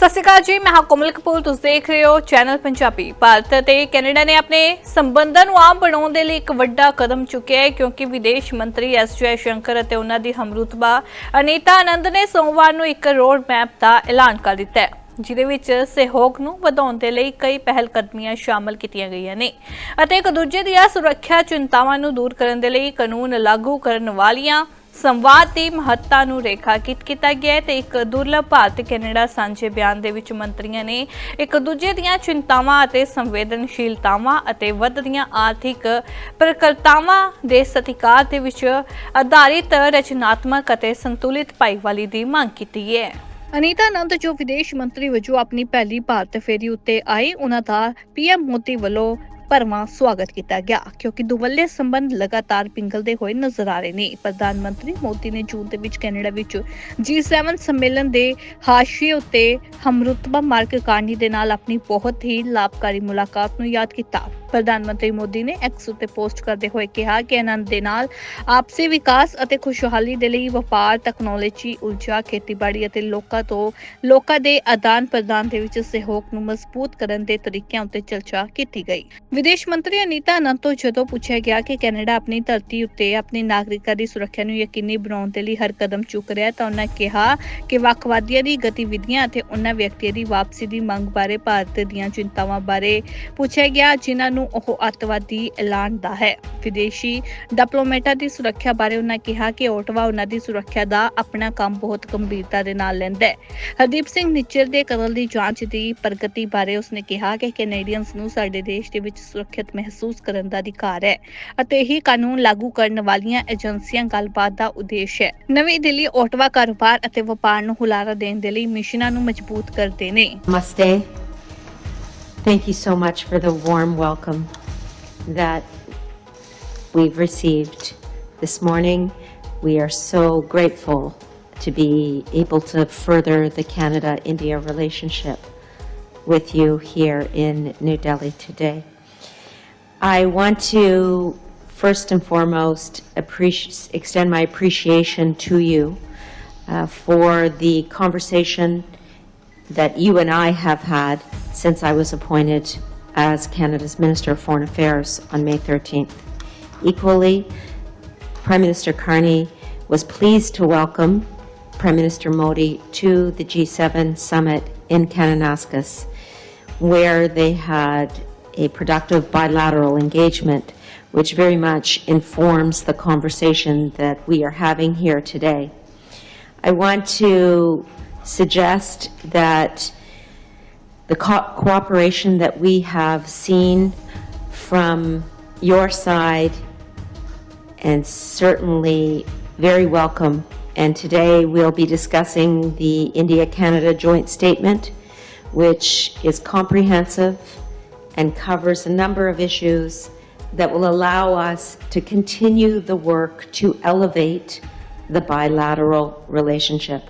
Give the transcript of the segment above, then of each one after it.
ਸਤਿ ਸ਼੍ਰੀ ਅਕਾਲ ਜੀ, ਮੈਂ ਹਾਂ ਕੋਮਲ ਕਪੂਰ, ਤੁਸੀਂ ਦੇਖ ਰਹੇ ਹੋ ਚੈਨਲ ਪੰਜਾਬੀ ਭਾਰਤ ਅਤੇ ਕੈਨੇਡਾ ਨੇ ਆਪਣੇ ਸੰਬੰਧਾਂ ਨੂੰ ਆਮ ਬਣਾਉਣ ਦੇ ਲਈ ਇੱਕ ਵੱਡਾ ਕਦਮ ਚੁੱਕਿਆ ਹੈ, ਕਿਉਂਕਿ ਵਿਦੇਸ਼ ਮੰਤਰੀ ਐਸ ਜੈ ਸ਼ੰਕਰ ਅਤੇ ਉਹਨਾਂ ਦੀ ਹਮਰੁਤਬਾ ਅਨੀਤਾ ਆਨੰਦ ਨੇ ਸੋਮਵਾਰ ਨੂੰ ਇੱਕ ਰੋਡ ਮੈਪ ਦਾ ਐਲਾਨ ਕਰ ਦਿੱਤਾ ਹੈ, ਜਿਹਦੇ ਵਿੱਚ ਸਹਿਯੋਗ ਨੂੰ ਵਧਾਉਣ ਦੇ ਲਈ ਕਈ ਪਹਿਲ ਕਦਮੀਆਂ ਸ਼ਾਮਲ ਕੀਤੀਆਂ ਗਈਆਂ ਨੇ ਅਤੇ ਇੱਕ ਦੂਜੇ ਦੀਆਂ ਸੁਰੱਖਿਆ ਚਿੰਤਾਵਾਂ ਨੂੰ ਦੂਰ ਕਰਨ ਦੇ ਲਈ ਕਾਨੂੰਨ ਲਾਗੂ ਕਰਨ ਵਾਲੀਆਂ ਸੰਵਾਦ ਦੀ ਮਹੱਤਤਾ ਨੂੰ ਰੇਖਾਕਿਤ ਕੀਤਾ ਗਿਆ ਹੈ ਤੇ ਇੱਕ ਦੁਰਲਭ ਭਾਰਤ ਕੈਨੇਡਾ ਸਾਂਝੇ ਬਿਆਨ ਦੇ ਵਿੱਚ ਮੰਤਰੀਆਂ ਨੇ ਇੱਕ ਦੂਜੇ ਦੀਆਂ ਚਿੰਤਾਵਾਂ ਅਤੇ ਸੰਵੇਦਨਸ਼ੀਲਤਾਵਾਂ ਅਤੇ ਵੱਧਦੀਆਂ ਆਰਥਿਕ ਪ੍ਰਕਰਤਾਵਾਂ ਦੇ ਸਤਿਕਾਰ ਦੇ ਵਿੱਚ ਆਧਾਰਿਤ ਰਚਨਾਤਮਕ ਅਤੇ ਸੰਤੁਲਿਤ ਭਾਈਵਾਲੀ ਦੀ ਮੰਗ ਕੀਤੀ ਹੈ। ਅਨੀਤਾ ਆਨੰਦ ਜੋ ਵਿਦੇਸ਼ ਮੰਤਰੀ ਵਜੋਂ ਆਪਣੀ ਪਹਿਲੀ ਭਾਰਤ ਫੇਰੀ ਉੱਤੇ ਆਏ, ਉਹਨਾਂ ਦਾ ਪੀਐਮ ਮੋਦੀ ਵੱਲੋਂ ਭਰਵਾਂ ਸਵਾਗਤ ਕੀਤਾ ਗਿਆ, ਕਿਉਂਕਿ ਦੁਵੱਲੇ ਸੰਬੰਧ ਲਗਾਤਾਰ ਪਿੰਗਲਦੇ ਹੋਏ ਨਜ਼ਰ ਆ ਰਹੇ ਨੇ। ਪ੍ਰਧਾਨ ਮੰਤਰੀ ਮੋਦੀ ਨੇ ਜੂਨ ਦੇ ਵਿੱਚ ਕੈਨੇਡਾ ਵਿੱਚ G7 ਸੰਮੇਲਨ ਦੇ ਹਾਸ਼ੀਏ ਉੱਤੇ ਹਮਰੁਤਬਾ ਮਾਰਕ ਕਾਰਨੀ ਦੇ ਨਾਲ ਆਪਣੀ ਬਹੁਤ ਹੀ ਲਾਭਕਾਰੀ ਮੁਲਾਕਾਤ ਨੂੰ ਯਾਦ ਕੀਤਾ। ਪ੍ਰਧਾਨ ਮੰਤਰੀ ਮੋਦੀ ਨੇ ਐਕਸ ਉੱਤੇ ਪੋਸਟ ਕਰਦੇ ਹੋਏ ਕਿਹਾ ਕਿ ਆਨੰਦ ਦੇ ਨਾਲ ਆਪਸੀ ਵਿਕਾਸ ਅਤੇ ਖੁਸ਼ਹਾਲੀ ਦੇ ਲਈ ਵਪਾਰ ਟੈਕਨੋਲੋਜੀ ਊਰਜਾ, ਖੇਤੀਬਾੜੀ ਅਤੇ ਲੋਕਾਂ ਤੋਂ, ਲੋਕਾਂ ਦੇ ਆਦਾਨ ਪ੍ਰਦਾਨ ਦੇ ਵਿੱਚ ਸਹਿਯੋਗ ਨੂੰ ਮਜ਼ਬੂਤ ਕਰਨ ਦੇ ਤਰੀਕਿਆਂ ਉੱਤੇ ਚਰਚਾ ਕੀਤੀ ਗਈ। ਵਿਦੇਸ਼ ਮੰਤਰੀ ਅਨੀਤਾ ਅਨੰਦ ਤੋਂ ਜਦੋਂ ਪੁੱਛਿਆ ਗਿਆ ਕਿ ਕੈਨੇਡਾ ਆਪਣੀ ਧਰਤੀ ਉੱਤੇ ਆਪਣੇ ਨਾਗਰਿਕਾਂ ਦੀ ਸੁਰੱਖਿਆ ਨੂੰ ਯਕੀਨੀ ਬਣਾਉਣ ਦੇ ਲਈ ਹਰ ਕਦਮ ਚੁੱਕ ਰਿਹਾ ਤਾਂ ਉਹਨਾਂ ਕਿਹਾ ਕਿ ਵੱਖਵਾਦੀਆਂ ਦੀ ਗਤੀਵਿਧੀਆਂ ਅਤੇ ਉਹਨਾਂ ਵਿਅਕਤੀਆਂ ਦੀ ਵਾਪਸੀ ਦੀ ਮੰਗ ਬਾਰੇ ਭਾਰਤ ਦੀਆਂ ਚਿੰਤਾਵਾਂ ਬਾਰੇ ਪੁੱਛਿਆ ਗਿਆ, ਜਿਨ੍ਹਾਂ ਨੂੰ ਉਹ ਅੱਤਵਾਦੀ ਐਲਾਨਦਾ ਹੈ। ਵਿਦੇਸ਼ੀ ਡਿਪਲੋਮੈਟਾਂ ਦੀ ਸੁਰੱਖਿਆ ਬਾਰੇ ਉਹਨਾਂ ਕਿਹਾ ਕਿ ਓਟਵਾ ਉਹਨਾਂ ਦੀ ਸੁਰੱਖਿਆ ਦਾ ਆਪਣਾ ਕੰਮ ਬਹੁਤ ਗੰਭੀਰਤਾ ਦੇ ਨਾਲ ਲੈਂਦਾ ਹੈ। ਹਰਦੀਪ ਸਿੰਘ ਨਿੱਚਰ ਦੇ ਕਤਲ ਦੀ ਜਾਂਚ ਦੀ ਪ੍ਰਗਤੀ ਬਾਰੇ ਉਸਨੇ ਕਿਹਾ ਕਿ ਕੈਨੇਡੀਅਨਸ ਨੂੰ ਸਾਡੇ ਦੇਸ਼ ਦੇ ਵਿੱਚ ਸੁਰੱਖਿਅਤ ਮਹਿਸੂਸ ਕਰਨ ਦਾ ਅਧਿਕਾਰ ਹੈ ਅਤੇ ਇਹੀ ਕਾਨੂੰਨ ਲਾਗੂ ਕਰਨ ਵਾਲੀਆਂ ਏਜੰਸੀਆਂ ਗੱਲਬਾਤ ਦਾ ਉਦੇਸ਼ ਹੈ। ਨਵੀਂ ਦਿੱਲੀ ਓਟਵਾ ਕਾਰੋਬਾਰ ਅਤੇ ਵਪਾਰ ਨੂੰ ਹੁਲਾਰਾ ਦੇਣ ਦੇ ਲਈ ਮਿਸ਼ਨਾਂ ਨੂੰ ਮਜ਼ਬੂਤ ਕਰਦੇ ਨੇ। Namaste. Thank you so much for the warm welcome that we've received this morning. We are so grateful to be able to further the Canada India relationship with you here in New Delhi today. I want to first and foremost appreci- extend my appreciation to you uh, for the conversation that you and I have had since I was appointed as Canada's Minister of Foreign Affairs on May 13th. Equally, Prime Minister Carney was pleased to welcome Prime Minister Modi to the G7 summit in Kananaskis, where they had a productive bilateral engagement, which very much informs the conversation that we are having here today. I want to suggest that the co- cooperation that we have seen from your side and certainly very welcome. And today we'll be discussing the India-Canada Joint Statement, which is comprehensive and covers a number of issues that will allow us to continue the work to elevate the bilateral relationship.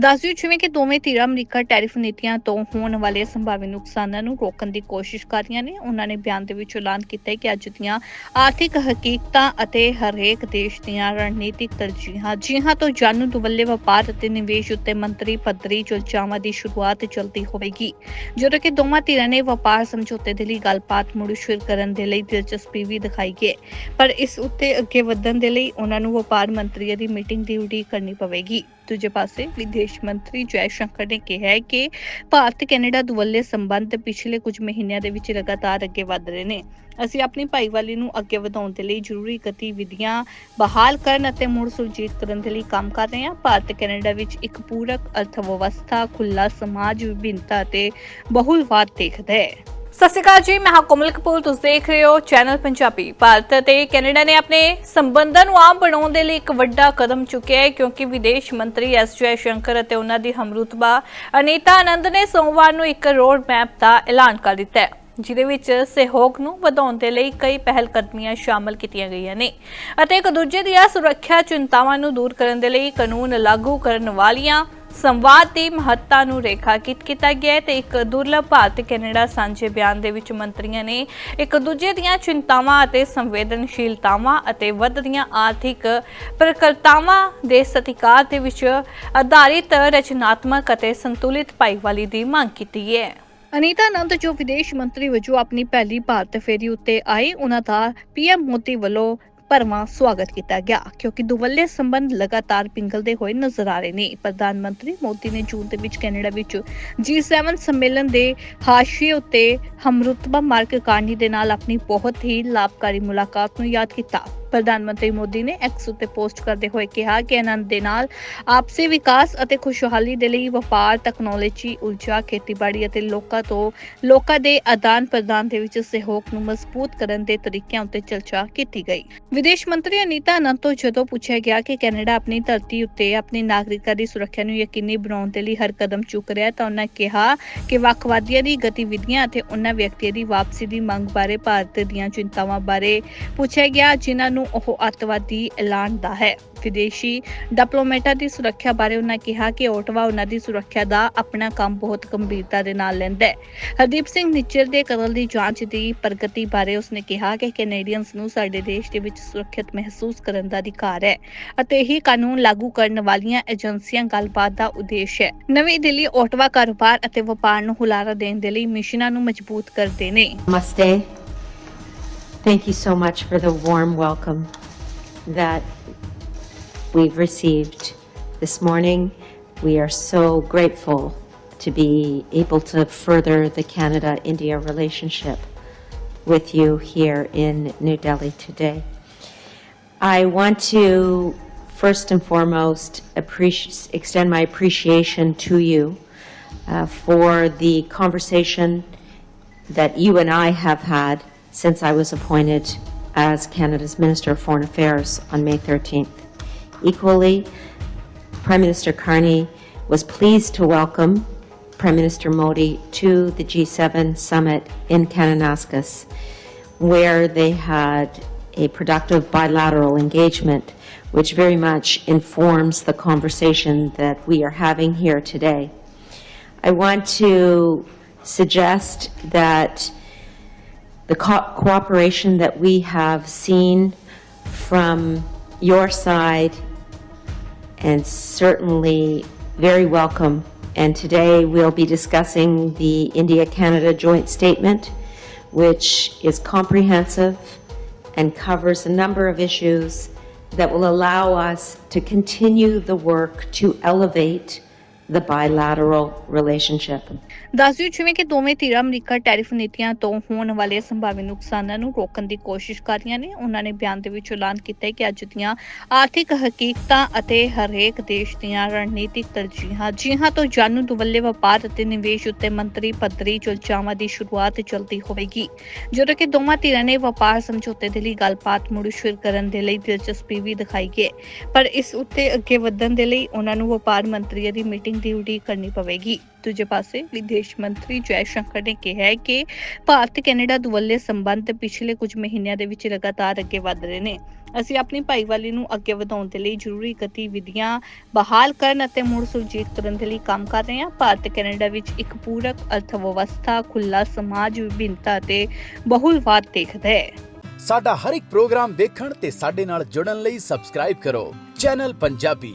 ਦੱਸ ਦਿਓ ਜਿਵੇਂ ਕਿ ਦੋਵੇਂ ਧਿਰਾਂ America tariff ਨੀਤੀਆਂ ਤੋਂ ਹੋਣ ਵਾਲੇ ਸੰਭਾਵੀ ਨੁਕਸਾਨਾਂ ਨੂੰ ਰੋਕਣ ਦੀ ਕੋਸ਼ਿਸ਼ ਕਰ ਰਹੀਆਂ ਨੇ, ਉਹਨਾਂ ਨੇ ਬਿਆਨ ਦੇ ਵਿੱਚ ਐਲਾਨ ਕੀਤਾ ਹੈ ਕਿ ਅੱਜ ਦੀਆਂ ਆਰਥਿਕ ਹਕੀਕਤਾਂ ਅਤੇ ਹਰੇਕ ਦੇਸ਼ ਦੀਆਂ ਰਣਨੀਤਿਕ ਤਰਜੀਹਾਂ, ਜਿਹਾਂ ਤੋਂ ਜਾਣੂ ਦੁਵੱਲੇ ਵਪਾਰ ਅਤੇ ਨਿਵੇਸ਼ ਉੱਤੇ ਮੰਤਰੀ ਪੱਧਰੀ ਚਰਚਾਵਾਂ ਦੀ ਸ਼ੁਰੂਆਤ ਜਲਦੀ ਹੋਵੇਗੀ। ਜਦੋਂ ਕਿ ਦੋਵਾਂ ਧਿਰਾਂ ਨੇ ਵਪਾਰ ਸਮਝੌਤੇ ਦੇ ਲਈ ਗੱਲਬਾਤ ਮੁੜ ਸ਼ੁਰੂ ਕਰਨ ਦੇ ਲਈ ਦਿਲਚਸਪੀ ਵੀ ਦਿਖਾਈ ਹੈ, ਪਰ ਇਸ ਉੱਤੇ ਅੱਗੇ ਵਧਣ ਦੇ ਲਈ ਉਹਨਾਂ ਨੂੰ ਵਪਾਰ ਮੰਤਰੀਆਂ ਦੀ ਮੀਟਿੰਗ ਦੀ ਉਡੀਕ ਕਰਨੀ ਪਵੇਗੀ। ਦੂਜੇ ਪਾਸੇ ਵਿਦੇਸ਼ ਮੰਤਰੀ ਜੈ ਸ਼ੰਕਰ ਨੇ ਕਿਹਾ ਹੈ ਕਿ ਭਾਰਤ, ਕੈਨੇਡਾ ਦੁਵੱਲੇ ਸੰਬੰਧ ਪਿਛਲੇ ਕੁਝ ਮਹੀਨਿਆਂ ਦੇ ਵਿੱਚ ਲਗਾਤਾਰ ਅੱਗੇ ਵਧ ਰਹੇ ਨੇ। ਅਸੀਂ ਆਪਣੀ ਭਾਈਵਾਲੀ ਨੂੰ ਅੱਗੇ ਵਧਾਉਣ ਦੇ ਲਈ ਜ਼ਰੂਰੀ ਗਤੀਵਿਧੀਆਂ ਬਹਾਲ ਕਰਨ ਅਤੇ ਮੁੜ ਸੁਰਜੀਤ ਕਰਨ ਦੇ ਲਈ ਕੰਮ ਕਰ ਰਹੇ ਹਾਂ। ਭਾਰਤ, ਕੈਨੇਡਾ ਵਿੱਚ ਇੱਕ ਪੂਰਕ ਅਰਥ ਵਿਵਸਥਾ ਖੁੱਲਾ ਸਮਾਜ, ਵਿਭਿੰਨਤਾ ਅਤੇ ਬਹੁਲਵਾਦ ਦੇਖਦਾ ਹੈ। ਸਤਿ ਸ਼੍ਰੀ ਅਕਾਲ ਜੀ, ਮੈਂ ਹਾਂ ਕੋਮਲ ਕਪੂਰ, ਤੁਸੀਂ ਦੇਖ ਰਹੇ ਹੋ ਚੈਨਲ ਪੰਜਾਬੀ ਭਾਰਤ ਅਤੇ ਕੈਨੇਡਾ ਨੇ ਆਪਣੇ ਸੰਬੰਧਾਂ ਨੂੰ ਆਮ ਬਣਾਉਣ ਦੇ ਲਈ ਇੱਕ ਵੱਡਾ ਕਦਮ ਚੁੱਕਿਆ ਹੈ, ਕਿਉਂਕਿ ਵਿਦੇਸ਼ ਮੰਤਰੀ ਐਸ ਜੈ ਸ਼ੰਕਰ ਅਤੇ ਉਹਨਾਂ ਦੀ ਹਮਰੁਤਬਾ ਅਨੀਤਾ ਆਨੰਦ ਨੇ ਸੋਮਵਾਰ ਨੂੰ ਇੱਕ ਰੋਡ ਮੈਪ ਦਾ ਐਲਾਨ ਕਰ ਦਿੱਤਾ ਹੈ, ਜਿਹਦੇ ਵਿੱਚ ਸਹਿਯੋਗ ਨੂੰ ਵਧਾਉਣ ਦੇ ਲਈ ਕਈ ਪਹਿਲ ਕਦਮੀਆਂ ਸ਼ਾਮਲ ਕੀਤੀਆਂ ਗਈਆਂ ਨੇ। ਅਤੇ ਇੱਕ ਦੂਜੇ ਦੀਆਂ ਸੁਰੱਖਿਆ ਚਿੰਤਾਵਾਂ ਨੂੰ ਦੂਰ ਕਰਨ ਦੇ ਲਈ ਕਾਨੂੰਨ ਲਾਗੂ ਕਰਨ ਵਾਲੀਆਂ ਸੰਵਾਦ ਦੀ ਮਹੱਤਤਾ ਨੂੰ ਰੇਖਾਕਿਤ ਕੀਤਾ ਗਿਆ ਹੈ ਤੇ ਇੱਕ ਦੁਰਲਭ ਭਾਰਤ ਕੈਨੇਡਾ ਸਾਂਝੇ ਬਿਆਨ ਦੇ ਵਿੱਚ ਮੰਤਰੀਆਂ ਨੇ ਇੱਕ ਦੂਜੇ ਦੀਆਂ ਚਿੰਤਾਵਾਂ ਅਤੇ ਸੰਵੇਦਨਸ਼ੀਲਤਾਵਾਂ ਅਤੇ ਵੱਧਦੀਆਂ ਆਰਥਿਕ ਪ੍ਰਕਰਤਾਵਾਂ ਦੇ ਸਤਿਕਾਰ ਦੇ ਵਿੱਚ ਆਧਾਰਿਤ ਰਚਨਾਤਮਕ ਅਤੇ ਸੰਤੁਲਿਤ ਭਾਈਵਾਲੀ ਦੀ ਮੰਗ ਕੀਤੀ ਹੈ। ਅਨੀਤਾ ਆਨੰਦ ਜੋ ਵਿਦੇਸ਼ ਮੰਤਰੀ ਵਜੋਂ ਆਪਣੀ ਪਹਿਲੀ ਭਾਰਤ ਫੇਰੀ ਉੱਤੇ ਆਏ, ਉਹਨਾਂ ਦਾ ਪੀਐਮ ਮੋਦੀ ਵੱਲੋਂ ਭਰਵਾਂ ਸਵਾਗਤ ਕੀਤਾ ਗਿਆ, ਕਿਉਂਕਿ ਦੁਵੱਲੇ ਸੰਬੰਧ ਲਗਾਤਾਰ ਪਿੰਗਲਦੇ ਹੋਏ ਨਜ਼ਰ ਆ ਰਹੇ ਨੇ। ਪ੍ਰਧਾਨ ਮੰਤਰੀ ਮੋਦੀ ਨੇ ਜੂਨ ਦੇ ਵਿੱਚ ਕੈਨੇਡਾ ਵਿੱਚ G7 ਸੰਮੇਲਨ ਦੇ ਹਾਸ਼ੀਏ ਉੱਤੇ ਹਮਰੁਤਬਾ ਮਾਰਕ ਕਾਰਨੀ ਦੇ ਨਾਲ ਆਪਣੀ ਬਹੁਤ ਹੀ ਲਾਭਕਾਰੀ ਮੁਲਾਕਾਤ ਨੂੰ ਯਾਦ ਕੀਤਾ। ਪ੍ਰਧਾਨ ਮੰਤਰੀ ਮੋਦੀ ਨੇ ਐਕਸ ਉੱਤੇ ਪੋਸਟ ਕਰਦੇ ਹੋਏ ਕਿਹਾ ਕਿ ਆਨੰਦ ਦੇ ਨਾਲ ਆਪਸੀ ਵਿਕਾਸ ਅਤੇ ਖੁਸ਼ਹਾਲੀ ਦੇ ਲਈ ਵਪਾਰ ਟੈਕਨੋਲੋਜੀ ਊਰਜਾ, ਖੇਤੀਬਾੜੀ ਅਤੇ ਲੋਕਾਂ ਤੋਂ ਲੋਕਾਂ ਦੇ ਆਦਾਨ ਪ੍ਰਦਾਨ ਦੇ ਵਿੱਚ ਸਹਿਯੋਗ ਨੂੰ ਮਜ਼ਬੂਤ ਕਰਨ ਦੇ ਤਰੀਕਿਆਂ ਉੱਤੇ ਚਰਚਾ ਕੀਤੀ ਗਈ। ਵਿਦੇਸ਼ ਮੰਤਰੀ ਅਨੀਤਾ ਅਨੰਦ ਤੋਂ ਜਦੋਂ ਪੁੱਛਿਆ ਗਿਆ ਕਿ ਕੈਨੇਡਾ ਆਪਣੀ ਧਰਤੀ ਉੱਤੇ ਆਪਣੇ ਨਾਗਰਿਕਾਂ ਦੀ ਸੁਰੱਖਿਆ ਨੂੰ ਯਕੀਨੀ ਬਣਾਉਣ ਦੇ ਲਈ ਹਰ ਕਦਮ ਚੁੱਕ ਰਿਹਾ ਤਾਂ ਉਹਨਾਂ ਕਿਹਾ ਕਿ ਵੱਖਵਾਦੀਆਂ ਦੀ ਗਤੀਵਿਧੀਆਂ ਅਤੇ ਉਹਨਾਂ ਵਿਅਕਤੀਆਂ ਦੀ ਵਾਪਸੀ ਦੀ ਮੰਗ ਬਾਰੇ ਭਾਰਤ ਦੀਆਂ ਚਿੰਤਾਵਾਂ ਬਾਰੇ ਪੁੱਛਿਆ ਗਿਆ, ਜਿਨ੍ਹਾਂ ਨੂੰ ਉਹ ਅੱਤਵਾਦੀ ਐਲਾਨਦਾ ਹੈ। ਵਿਦੇਸ਼ੀ ਡਿਪਲੋਮੈਟਾਂ ਦੀ ਸੁਰੱਖਿਆ ਬਾਰੇ ਉਹਨਾਂ ਕਿਹਾ ਕਿ ਓਟਵਾ ਉਹਨਾਂ ਦੀ ਸੁਰੱਖਿਆ ਦਾ ਆਪਣਾ ਕੰਮ ਬਹੁਤ ਗੰਭੀਰਤਾ ਦੇ ਨਾਲ ਲੈਂਦਾ ਹੈ। ਹਰਦੀਪ ਸਿੰਘ ਨਿੱਜਰ ਦੇ ਕਤਲ ਦੀ ਜਾਂਚ ਦੀ ਪ੍ਰਗਤੀ ਬਾਰੇ ਉਸਨੇ ਕਿਹਾ ਕਿ ਕੈਨੇਡੀਅਨਸ ਨੂੰ ਸਾਡੇ ਦੇਸ਼ ਦੇ ਵਿੱਚ ਸੁਰੱਖਿਅਤ ਮਹਿਸੂਸ ਕਰਨ ਦਾ ਅਧਿਕਾਰ ਹੈ ਅਤੇ ਇਹ ਕਾਨੂੰਨ ਲਾਗੂ ਕਰਨ ਵਾਲੀਆਂ ਏਜੰਸੀਆਂ ਗੱਲਬਾਤ ਦਾ ਉਦੇਸ਼ ਹੈ। ਨਵੀਂ ਦਿੱਲੀ ਓਟਵਾ ਕਾਰੋਬਾਰ ਅਤੇ ਵਪਾਰ ਨੂੰ ਹੁਲਾਰਾ ਦੇਣ ਦੇ ਲਈ ਮਿਸ਼ਨਾਂ ਨੂੰ ਮਜ਼ਬੂਤ ਕਰਦੇ ਨੇ। Namaste. Thank you so much for the warm welcome that we've received this morning. We are so grateful to be able to further the Canada India relationship with you here in New Delhi today. I want to first and foremost appreci- extend my appreciation to you uh, for the conversation that you and I have had since I was appointed as Canada's Minister of Foreign Affairs on May 13th. Equally, Prime Minister Carney was pleased to welcome Prime Minister Modi to the G7 summit in Kananaskis, where they had a productive bilateral engagement, which very much informs the conversation that we are having here today. I want to suggest that the co- cooperation that we have seen from your side and certainly very welcome. And today we'll be discussing the India-Canada Joint Statement, which is comprehensive and covers a number of issues that will allow us to continue the work to elevate the bilateral relationship. ਦੱਸ ਦਿਓ ਜਿਵੇਂ ਕਿ ਦੋਵੇਂ ਧਿਰਾਂ America tariff ਨੀਤੀਆਂ ਤੋਂ ਹੋਣ ਵਾਲੇ ਸੰਭਾਵੀ ਨੁਕਸਾਨਾਂ ਨੂੰ ਰੋਕਣ ਦੀ ਕੋਸ਼ਿਸ਼ ਕਰ ਰਹੀਆਂ ਨੇ, ਉਹਨਾਂ ਨੇ ਬਿਆਨ ਦੇ ਵਿੱਚ ਐਲਾਨ ਕੀਤਾ ਹੈ ਕਿ ਅੱਜ ਦੀਆਂ ਆਰਥਿਕ ਹਕੀਕਤਾਂ ਅਤੇ ਹਰੇਕ ਦੇਸ਼ ਦੀਆਂ ਰਣਨੀਤਿਕ ਤਰਜੀਹਾਂ, ਜਿਹਾਂ ਤੋਂ ਜਾਣੂ ਦੁਵੱਲੇ ਵਪਾਰ ਅਤੇ ਨਿਵੇਸ਼ ਉੱਤੇ ਮੰਤਰੀ ਪੱਧਰੀ ਚਰਚਾਵਾਂ ਦੀ ਸ਼ੁਰੂਆਤ ਜਲਦੀ ਹੋਵੇਗੀ ਜਦੋਂ ਕਿ ਦੋਵਾਂ ਧਿਰਾਂ ਨੇ ਵਪਾਰ ਸਮਝੌਤੇ ਦੇ ਲਈ ਗੱਲਬਾਤ ਮੁੜ ਸ਼ੁਰੂ ਕਰਨ ਦੇ ਲਈ ਦਿਲਚਸਪੀ ਵੀ ਦਿਖਾਈ ਹੈ ਪਰ ਇਸ ਉੱਤੇ ਅੱਗੇ ਵਧਣ ਦੇ ਲਈ ਉਹਨਾਂ ਨੂੰ ਵਪਾਰ ਮੰਤਰੀਆਂ ਦੀ ਮੀਟਿੰਗ ਦੀ ਉਡੀਕ ਕਰਨੀ ਪਵੇਗੀ। ਦੂਜੇ ਪਾਸੇ, ਵਿਦੇਸ਼ ਮੰਤਰੀ ਜੈ ਸ਼ੰਕਰ ਨੇ ਕਿਹਾ ਹੈ ਕਿ ਭਾਰਤ ਕੈਨੇਡਾ ਦੁਵੱਲੇ ਸੰਬੰਧ ਪਿਛਲੇ ਕੁਝ ਮਹੀਨਿਆਂ ਦੇ ਵਿੱਚ ਲਗਾਤਾਰ ਅੱਗੇ ਵਧ ਰਹੇ ਨੇ। ਅਸੀਂ ਆਪਣੀ ਭਾਈਵਾਲੀ ਨੂੰ ਅੱਗੇ ਵਧਾਉਣ ਦੇ ਲਈ ਜ਼ਰੂਰੀ ਗਤੀਵਿਧੀਆਂ ਬਹਾਲ ਕਰਨ ਅਤੇ ਮੁੜ ਸੁਰਜੀਤ ਕਰਨ ਦੇ ਲਈ ਕੰਮ ਕਰ ਰਹੇ ਹਾਂ। ਭਾਰਤ ਕੈਨੇਡਾ ਵਿੱਚ ਇੱਕ ਪੂਰਕ ਅਰਥ ਵਿਵਸਥਾ ਖੁੱਲਾ ਸਮਾਜ, ਵਿਭਿੰਨਤਾ ਅਤੇ ਬਹੁਲਵਾਦ ਦੇਖਦਾ ਹੈ। ਸਾਡਾ ਹਰ ਇੱਕ ਪ੍ਰੋਗਰਾਮ ਦੇਖਣ ਤੇ ਸਾਡੇ ਨਾਲ ਜੁੜਨ ਲਈ ਸਬਸਕ੍ਰਾਈਬ ਕਰੋ। ਚੈਨਲ ਪੰਜਾਬੀ